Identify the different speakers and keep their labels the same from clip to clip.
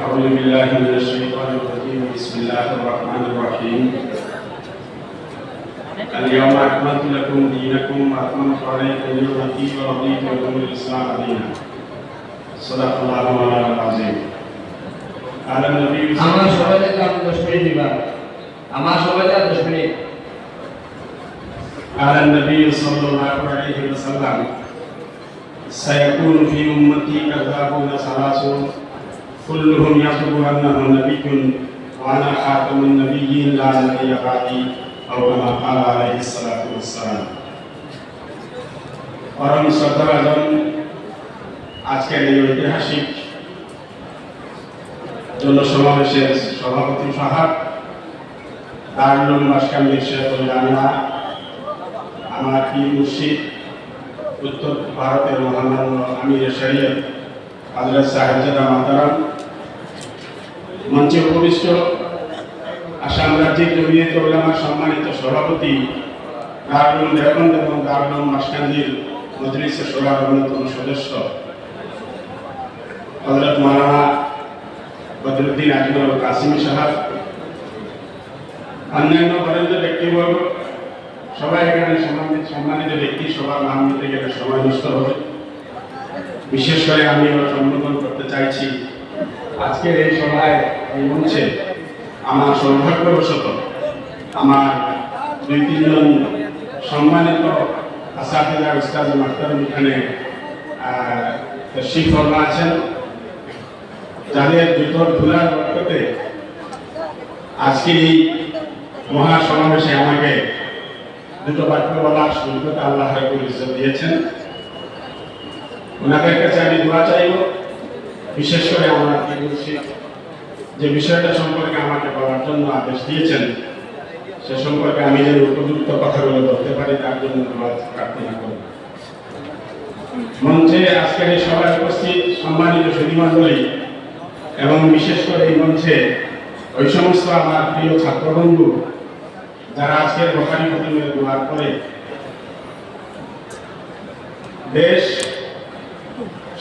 Speaker 1: أعوذ بالله من الشيطان الرجيم بسم الله الرحمن الرحيم اليوم أكملت لكم دينكم وأتممت عليكم نعمتي ورضيت لكم الإسلام دينا صدق الله مولانا العظيم قال النبي
Speaker 2: আমার সবাইকে আপনি দশ মিনিট দিবা আমার সবাইকে দশ মিনিট
Speaker 1: قال النبي صلى الله عليه وسلم سيكون في أمتي كذابون ثلاثون كلهم يطلب أنه نبي وأنا خاتم النبيين لا نبي بعدي أو كما قال عليه الصلاة والسلام পরম শ্রদ্ধাভাজন আজকের এই ঐতিহাসিক জনসমাবেশের সভাপতি সাহাব দারুল মাসকান্দির শেখ জামিয়া আমার কি মুর্শিদ উত্তর ভারতের মহামান্য আমির শরীয়ত হজরত সাহেবজাদা মাতারাম মঞ্চে উপবিষ্ট আসাম রাজ্যের জমিয়ত উলামার সম্মানিত সভাপতি দারুল দেবন্দ এবং দারুল মাসকান্দির মজলিসের সভার অন্যতম সদস্য হজরত মাওলানা বদরুদ্দিন আজমল কাসিমি সাহেব, অন্যান্য বরেন্দ্র ব্যক্তিবর্গ, সবাই এখানে সম্মানিত সম্মানিত ব্যক্তি, সবার নাম নিতে গেলে সময় নষ্ট হবে। বিশেষ করে আমি সম্বোধন করতে চাইছি আজকের এই সভায় এই মঞ্চে আমার সৌভাগ্যবশত আমার দুই, তিনজন সম্মানিত আসাফিজা উস্তাদ মাস্টার এখানে ফর্মা আছেন। যাদের জুতোর ধুলার বরকতে আজকে এই মহাসমাবেশে আমাকে দুটো বাক্য বলার সুযোগ আল্লাহ দিয়েছেন। ওনাদের কাছে আমি দোয়া চাইব। বিশেষ করে আমরা বলছি যে বিষয়টা সম্পর্কে আমাকে বলার জন্য আদেশ দিয়েছেন, সে সম্পর্কে আমি যেন উপযুক্ত কথাগুলো বলতে পারি, তার জন্য দোয়া প্রার্থনা করব। মঞ্চে আজকের এই সভায় উপস্থিত সম্মানিত সুধীমণ্ডলী এবং বিশেষ করে এই মঞ্চে ওই সমস্ত আমার প্রিয় ছাত্রবন্ধু, যারা আজকের বখারি প্রতিমের দোয়ার করে দেশ,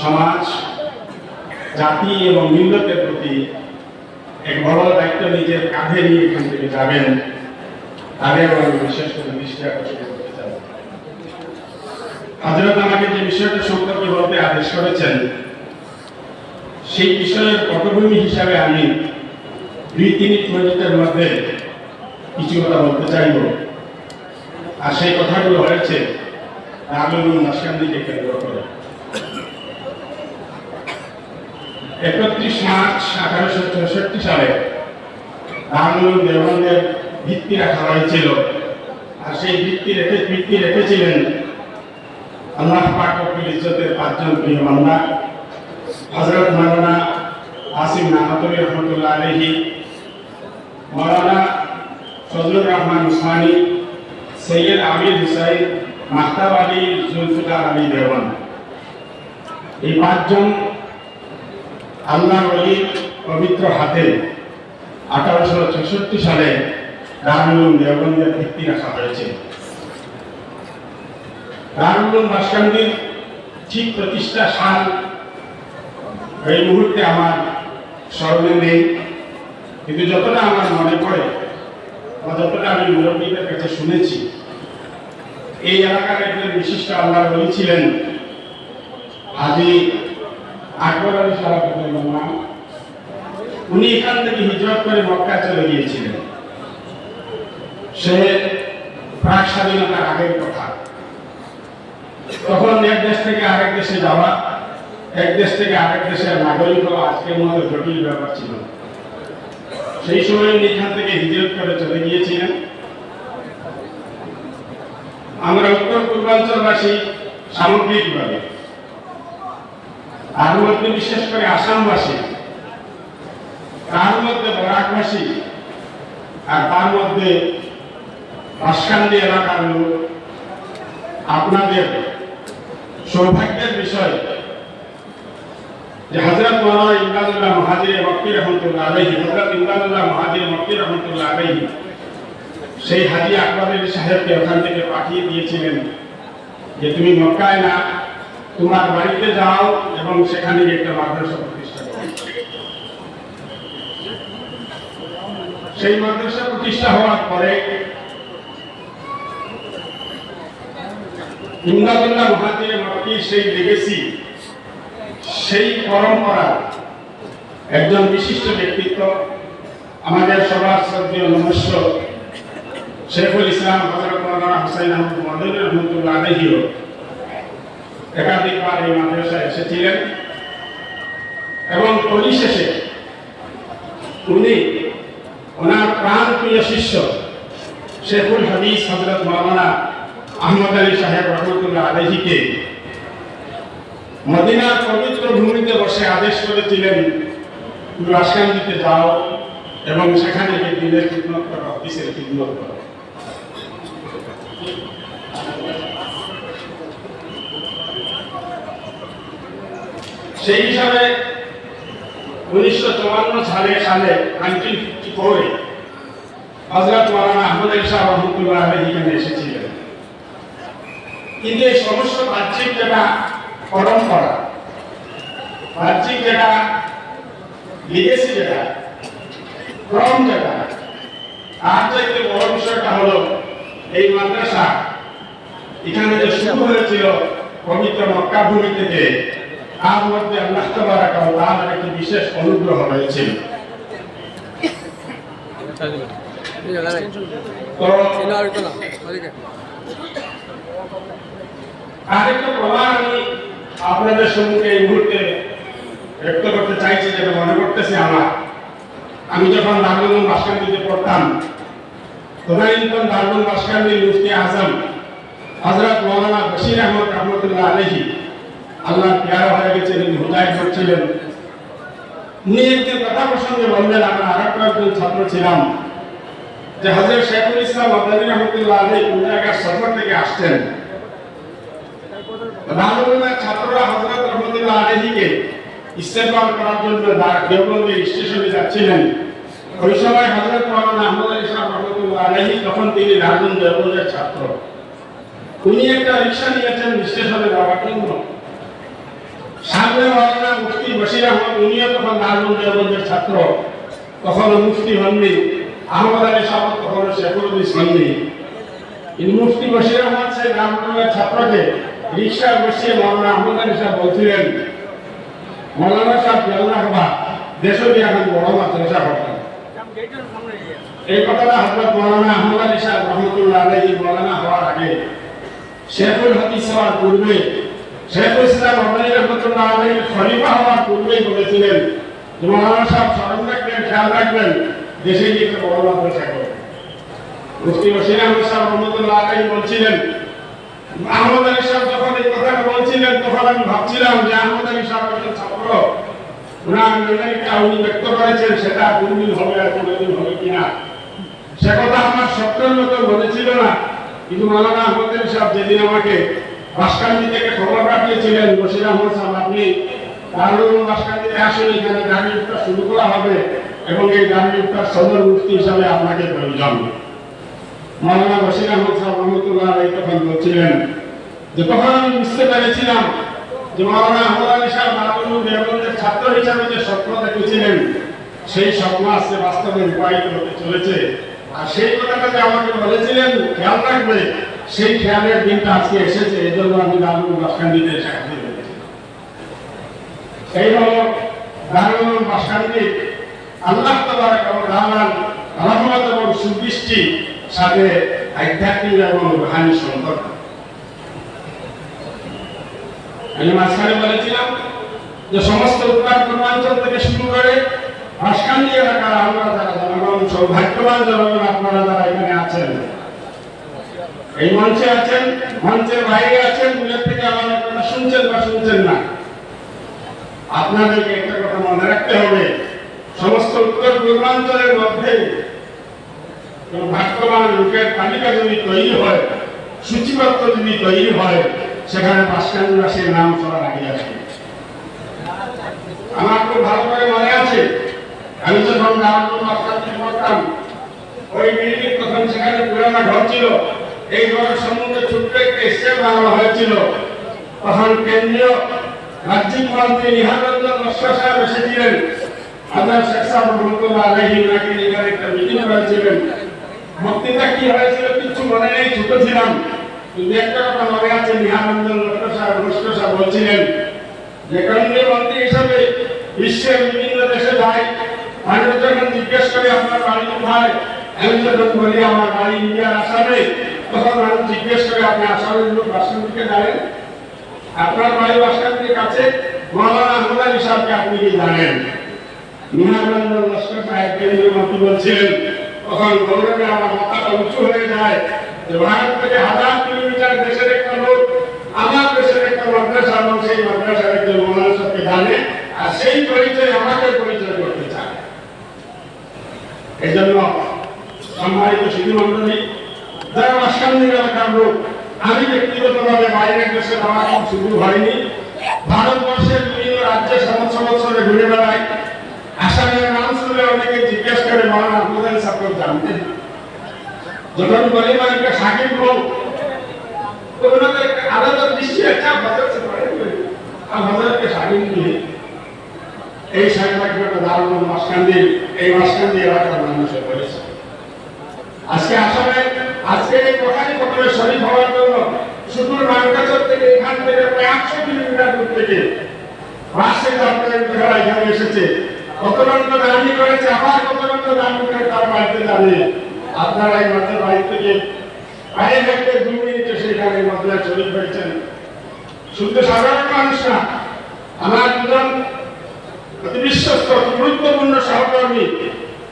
Speaker 1: সমাজ জাতি এবং মিল্লতের প্রতি এক বড় দায়িত্ব নিজের কাঁধে নিয়ে এখান থেকে যাবেন। তাদের আমি বিশেষ করে দৃষ্টি আকর্ষণ করতে চাই। হজরত আমাকে যে বিষয়টা সম্পর্কে বলতে আদেশ করেছেন, সেই বিষয়ের পটভূমি হিসাবে আমি দুই তিন মিনিটের মধ্যে কিছু কথা বলতে চাইব। আর সেই কথাগুলো হয়েছে রামুল নাসকান্দিকে কেন্দ্র করে। একত্রিশ মার্চ আঠারোশো চৌষট্টি সালে রামুল দেওবন্দের ভিত্তি রাখা হয়েছিল। আর সেই ভিত্তি রেখে ভিত্তি রেখেছিলেন আল্লাহ পাক রব্বুল ইজ্জতের পাঁচজন প্রিয় বান্দা। হযরত মাওলানা আসিম নাহতবী রহমতুল্লাহ আলাইহি, মাওলানা ফজলুর রহমান উসমানী, সৈয়দ আমির হুসাইন, মাহতাব আলী জুলফিকার আলী দেওয়ান এই পাঁচজন আল্লাহ অলির পবিত্র হাতে আঠারোশো ছেষট্টি সালে দারুল দেওবন্দের ভিত্তি রাখা হয়েছে। দারুল মাসকান্দির ঠিক প্রতিষ্ঠা সাল এই মুহূর্তে আমার স্মরণে নেই। কিন্তু যতটা আমার মনে পড়ে বা যতটা আমি মুরব্বীদের কাছে শুনেছি, এই এলাকার একজন বিশিষ্ট আল্লাহ বলেছিলেন হাজি আকবর আলী সাহেবের নাম উনি এখান থেকে হিজরত করে মক্কায় চলে গিয়েছিলেন। সে প্রাক স্বাধীনতার আগের কথা। তখন এক দেশ থেকে আরেক দেশে যাওয়া, এক দেশ থেকে আরেক দেশের নাগরিক হওয়া আজকের মতো জটিল ব্যাপার ছিল। সেই সময় উনি এখান থেকে হিজরত করে চলে গিয়েছিলেন। আমরা উত্তর পূর্বাঞ্চলবাসী সামগ্রিকভাবে তার মধ্যে বিশেষ করে আসামবাসী তার মধ্যে বরাকবাসী, আর তার মধ্যে বাসকান্দি এলাকার লোক, আপনাদের সৌভাগ্যের বিষয় যে হজরত মৌলানা ইমদাদুল্লাহ মহাজির মক্কি রহমতুল্লাহ আলাইহি হজরত ইমদাদুল্লাহ মহাজির মক্কি রহমতুল্লাহ আলাইহি, সেই হাজি আকবর সাহেবকে ওখান থেকে পাঠিয়ে দিয়েছিলেন যে তুমি মক্কায় না তোমার বাড়িতে যাও এবং সেখানে একটা মাদ্রাসা প্রতিষ্ঠা করো। সেই মাদ্রাসা প্রতিষ্ঠা হওয়ার পরে মক্কির সেই লেগেসি সেই পরম্পরা, একজন বিশিষ্ট ব্যক্তিত্ব, আমাদের সবার শ্রদ্ধেয় নমস্য, শেখুল ইসলাম হজরত হুসাইন আহমদ রহমতুল্লাহ আলহিও একাধিকবার এই মাদ্রাসায় এসেছিলেন। এবং পরিশেষে উনি ওনার প্রাণ প্রিয় শিষ্য শেখুল হাদিস হজরত মৌলানা আহমদ আলী সাহেব রহমতুল্লাহ আলহিকে মদিনার পবিত্র ভূমিতে বসে আদেশ করেছিলেন রাজকান্দিতে যাও এবং সেখানে দিনের খিদমত করো অফিসের খিদমত করো। সেই হিসাবে উনিশশো চুয়ান্ন সালে সালে নাইনটিন ফিফটি ফোরে হজরত মৌলানা আহমদ সাহেব রহমতুল্লাহ এখানে এসেছিলেন। কিন্তু এই সমস্ত বাহ্যিক যেটা পরম্পরা, বাহ্যিক যেটা লিগেসি যেটা, ক্রম যেটা, তার চাইতে বড় বিষয়টা হলো এই মাদ্রাসা। এখানে যে শুরু হয়েছিল পবিত্র মক্কা ভূমি থেকে তার মধ্যে আল্লাহ তাআলার একটি বিশেষ অনুগ্রহ তো আরেকটা প্রমাণ আমি আপনাদের সম্মুখে এই মুহূর্তে ব্যক্ত করতে চাইছি, যেটা মনে করতেছি আমার। আমি যখন দারুল বাসকান্দিতে পড়তাম তদানীন্তন দারুল বাসকান্দির মুফতি আজম হজরত মৌলানা বশির আহমদ রহমতুল্লাহ আলহী আল্লাহ পেয়ারা হয়ে গেছেন হুদায় করছিলেন। উনি একদিন কথা প্রসঙ্গে বললেন, আমরা আর একটা একজন ছাত্র ছিলাম, যে হাজার শেখুল ইসলাম আব্দালি রহমতুল্লাহ আলহী কোন জায়গার সফর থেকে আসছেন। রাহুলের ছাত্ররা হজরত রহমতুল্লাহ ইস্তেকবাল করার জন্য দেওবন্দের স্টেশনে যাচ্ছিলেন। ওই সময় হজরত মৌলানা আহমদ আলী রহমতুল্লাহ তখন তিনি রাহুল দেওবন্দের ছাত্র। উনি একটা রিক্সা নিয়েছেন স্টেশনে যাওয়ার জন্য। সামনে মৌলানা মুফতি বশির আহমদ, উনিও তখন রাহুল দেওবন্দের ছাত্র। তখনও মুফতি হননি। আহমদ আলী সাহেব তখনও শেখুল হননি। মুফতি বশির আহমদ সাহেব রামপুরের ছাত্রকে রিক্সা বসিয়ে মৌলানা আহমদ আলী সাহেব বলছিলেন মৌলানা সাহেব আল্লাহ হবা দেশ দিয়ে এখন বড় মাদ্রাসা করতেন এই কথাটা হজরত মৌলানা আহমদ সাহেব রহমতুল্লাহ আলহী মৌলানা হওয়ার আগে শেখুল হাদিস হওয়ার পূর্বে শেখুল ইসলাম আহমদ রহমতুল্লাহ আলহী খলিফা হওয়ার পূর্বেই বলেছিলেন যে মৌলানা সাহেব স্মরণ রাখবেন, খেয়াল রাখবেন, দেশে গিয়ে একটা বড় মাদ্রাসা করবেন মুফতি বশির আহমদ সাহেব রহমতুল্লাহ আলহী বলছিলেন, আহমদ আলী সাহেব যখন এই কথাটা বলছিলেন, তখন আমি ভাবছিলাম যে আহমদ আলী সাহেব একজন ছাত্র। ওনার মেধারিটা উনি ব্যক্ত করেছেন, সেটা কোনদিন হবে আর কোনদিন হবে কিনা। সে কথা আমার সত্যের মতো বলেছিল না, কিন্তু মালানা আহমদ আলী সাহেব যেদিন আমাকে বাসকান্দি থেকে খবর পাঠিয়েছিলেন বসির আহমদ সাহেব, আপনি এখানে শুরু করা হবে এবং এই ইফতার সদর হিসাবে আপনাকে প্রয়োজন। বশির আহমদ সাহেব রহমতুল্লাহ তখন বলছিলেন যে, তখন আমি বুঝতে পেরেছিলাম যে মাওলানা আহমদ আলী সাহেব ছাত্র হিসাবে যে স্বপ্ন দেখেছিলেন, সেই স্বপ্ন আজকে বাস্তবে রূপায়িত হতে চলেছে। আর সেই কথাটা যে আমাকে বলেছিলেন, খেয়াল রাখবে, সেই খেয়ালের দিনটা আজকে এসেছে এই জন্য আমি এই হলো আল্লাহ রহমত এবং সুদৃষ্টি সাথে আধ্যাত্মিক এবং রুহানি সম্পর্ক। আমি মাঝখানে বলেছিলাম যে সমস্ত উত্তর পূর্বাঞ্চল থেকে শুরু করে ভাস্কান্দি এলাকার আমরা যারা জনগণ, সৌভাগ্যবান জনগণ আপনারা যারা এখানে আছেন। এই মঞ্চে আছেন, মঞ্চের বাইরে আছেন, দূরের থেকে আমাদের কথা শুনছেন বা শুনছেন না। আপনাদেরকে একটা কথা মনে রাখতে হবে, সমস্ত উত্তর পূর্বাঞ্চলের মধ্যে ভাগ্যবান লোকের তালিকা যদি তৈরি হয়, সূচিপত্র যদি তৈরি হয়, সেখানে পাঁচকান্দিবাসীর নাম সবার আগে আসবে। আমার খুব ভালো করে আমি যখন নারায়ণ পাঁচকান্দি পড়তাম ওই বিল্ডিং তখন সেখানে পুরানা ঘর ছিল, এই ঘরের সম্মুখে ছোট্ট একটা স্টেপ বানানো হয়েছিল। তখন কেন্দ্রীয় রাজ্যিক মন্ত্রী নিহারঞ্জন লস্কর সাহেব এসেছিলেন হাজার শেখ সাহেব রহমতুল্লাহ আলাইহি নাকি এখানে একটা মিটিং করেছিলেন। বক্তৃতা কি হয়েছিল কিছু মনে নেই, ছোট ছিলাম। কিন্তু একটা কথা মনে আছে নিহানন্দ লক্ষ্য সাহেব লস্কর সাহেব বলছিলেন যে কেন্দ্রীয় মন্ত্রী হিসাবে বিশ্বের বিভিন্ন দেশে যায় মানুষ যখন জিজ্ঞেস করে, আপনার বাড়ি কোথায়? আমি যখন বলি, আমার বাড়ি ইন্ডিয়ার আসামে। তখন মানুষ জিজ্ঞেস করে, আপনি আসামের লোক বাসন থেকে জানেন? আপনার বাড়ি বাসকান্তির কাছে? আপনি কেন্দ্রীয় তখন আমার মাথাটা উঁচু হয়ে যায় থেকে হাজার কিলোমিটার একটা লোক একটা আর সেই পরিচয় আমাকে পরিচয় এই জন্য সম্মানিত শিশু মন্ডলী যারা মাসকান্দির এলাকার লোক, আমি ব্যক্তিগতভাবে বাইরের দেশে যাওয়া শুরু হয়নি। ভারতবর্ষের বিভিন্ন রাজ্যে সমস্ত বছরে ঘুরে বেড়াই আসামের নাম শুনলে অনেকে জিজ্ঞেস করে মহান আলী সাহেব জানতেন যখন মানে সাকিব হোক তো ওনাদের একটা দৃষ্টি আছে আমাদের আমাদেরকে সাকিব নিয়ে এই সাংবাদিকতা দারুণ মাসকান্দি এই মাসকান্দি এলাকার মানুষের আজকে আসামে আজকে এই শরীফ হওয়ার জন্য শুধু নানকাচর থেকে এখান থেকে প্রায় একশো কিলোমিটার দূর থেকে লোকেরা এখানে এসেছে। দাঁড়িয়ে করেছে, আবার কত রকম দাঁড়িয়ে করে তার বাড়িতে যাবে। আপনারা এই মাত্র বাড়ি থেকে পায়ে হেঁটে দু মিনিটে সেখানে মাদ্রায় শরীফ হয়েছেন। শুধু সাধারণ মানুষ না, আমার দুজন বিশ্বস্ত, গুরুত্বপূর্ণ সহকর্মী।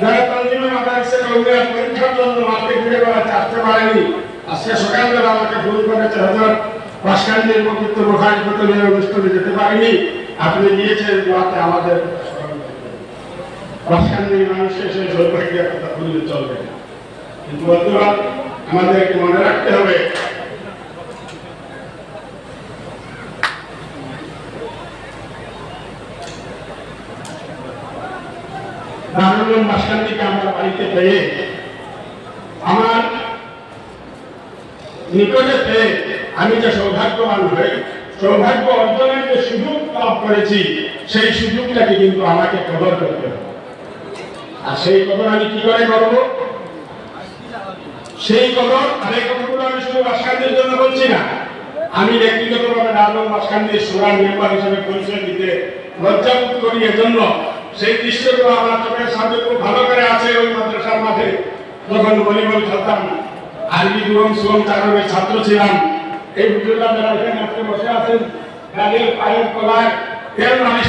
Speaker 1: যারা তানজিমে মাদারিসে কলমিয়া পরীক্ষার জন্য মাঠে ঘুরে বেড়াতে আসতে পারেনি। আজকে সকালবেলা আমাকে ফোন করেছে, হজরত বাসকান্দির পবিত্র বোখারি পতনের অনুষ্ঠানে যেতে পারিনি। আপনি গিয়েছেন দোয়াতে আমাদের বাসকান্দির মনে রাখতে হবে দারুল মাসকান্দিকে আমার বাড়িতে পেয়ে আমার নিকটে পেয়ে আমি যে সৌভাগ্যবান হই, সৌভাগ্য অর্জনের যে সুযোগ লাভ করেছি, সেই সুযোগটাকে কিন্তু আমাকে কদর করতে আর সেই কদর আমি কি করে করব? সেই কদর আর আমি শুধু মাসকান্দির জন্য বলছি না, আমি ব্যক্তিগতভাবে দারুল মাসকান্দির সুরার মেম্বার হিসেবে পরিচয় দিতে লজ্জাবোধ করি এজন্য। সেই দৃশ্যগুলো আমার চোখের সামনে খুব ভালো করে আছে ওই মাদ্রাসার মাঠে। যখন ভলিবল খেলতাম আরবি দুরম সুরম চারণের ছাত্র ছিলাম। এই হুজুররা যারা এখানে আজকে বসে আছেন তাদের পায়ের তলায় তেল মালিশ